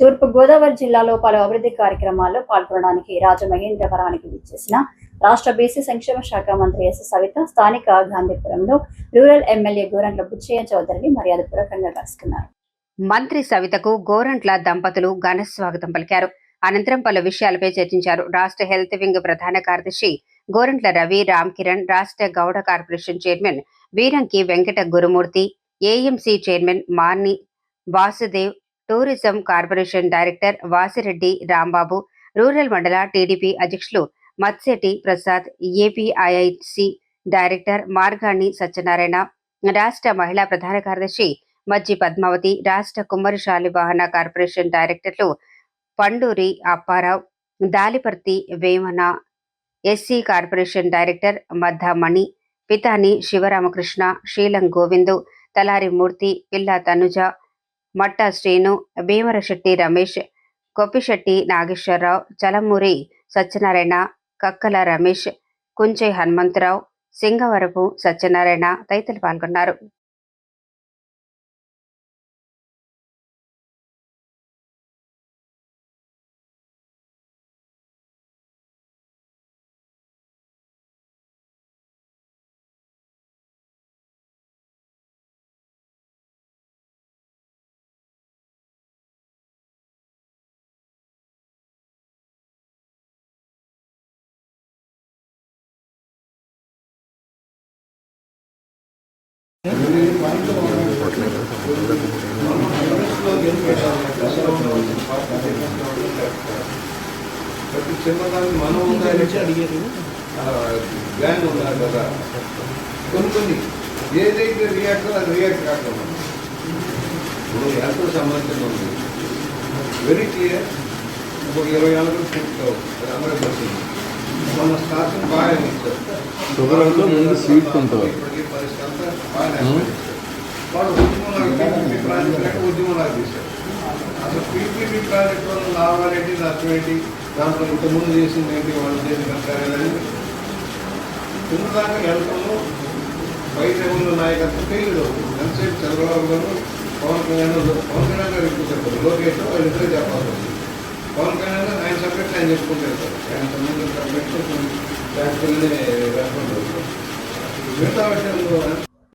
తూర్పు గోదావరి జిల్లాలో పలు అభివృద్ధి కార్యక్రమాల్లో పాల్గొనడానికి రాజమహేంద్రవరానికి విచ్చేసిన రాష్ట్ర బీసీ సంక్షేమ శాఖ మంత్రి ఎస్ సవిత స్థానిక గాంధీపురంలో రూరల్ ఎమ్మెల్యే గోరంట్ల బుచ్చయ్య చౌదరిని మర్యాదపూర్వకంగా కలుసుకున్నారు. మంత్రి సవితకు గోరంట్ల దంపతులు ఘన స్వాగతం పలికారు. అనంతరం పలు విషయాలపై చర్చించారు. రాష్ట్ర హెల్త్ వింగ్ ప్రధాన కార్యదర్శి గోరంట్ల రవి రామ్ కిరణ్ రాష్ట్ర Gowda corporation chairman Veeranki Venkata Gurumurthy AMC chairman Marni Vasudev tourism corporation director Vasireddy Rambabu rural మండల టీడీపీ అధ్యక్షులు మత్సెటి ప్రసాద్ ఏపీఐఐసి డైరెక్టర్ మార్గాణి సత్యనారాయణ రాష్ట్ర మహిళా ప్రధాన కార్యదర్శి మజ్జి పద్మావతి రాష్ట్ర కుమ్మరిశాలి వాహన కార్పొరేషన్ డైరెక్టర్లు Panduri Apparao Daliparthi Vemana SC corporation director Maddamani Pitani Sivaramakrishna Seelam Govindu Talari Murthy Pilla Tanuja Matta Srinu Bheemarasetti Ramesh Koppisetti Nageswararao చలమూరి Satyanarayana కక్కల Ramesh Kunche Hanumantharao Singavarapu Satyanarayana తదితరులు పాల్గొన్నారు. ప్రతి చిన్నదాన్ని మనం ఉండాలి గ్యాంగ్ ఉన్నారు కదా కొన్ని కొన్ని ఏదైతే రియాక్ట్ అది రియాక్ట్ కాకుండా ఇప్పుడు ఎంతో సంబంధం ఉంది వెరీ క్లియర్ ఒక ఇరవై ఏళ్ళకి పూర్తి అందరూ మన స్టార్టింగ్ బాగా ఇచ్చారు షుగర్ అంటే ముందు స్వీట్ ఉంటుంది. అసలు పీపీపీ ప్రాజెక్ట్ వల్ల లాభాలు ఏంటి నష్టం ఏంటి దాంట్లో ఇంతకుముందు చేసింది ఏంటి వాళ్ళు చేసిన కార్యాలని కిందదాకా వెళ్తాము బయట ఉన్న నాయకత్వం ఫెయిల్ అవుతుంది ఎంతసేపు చంద్రబాబు గారు పవన్ కళ్యాణ్ పవన్ కళ్యాణ్ గారు ఎక్కువ చెప్పారు లోకేష్ వాళ్ళు ఇద్దరే చెప్పాల్సి వస్తుంది పవన్ కళ్యాణ్ గారు ఆయన సబ్జెక్ట్ ఆయన చెప్పుకుంటూ వెళ్తారు ఆయన సంబంధించిన సబ్జెక్ట్ ಬ್ಯಾಂಕ್ನಲ್ಲಿ ವ್ಯಾಪಾರ ಮಿಗತಾ ವಿಷయంలో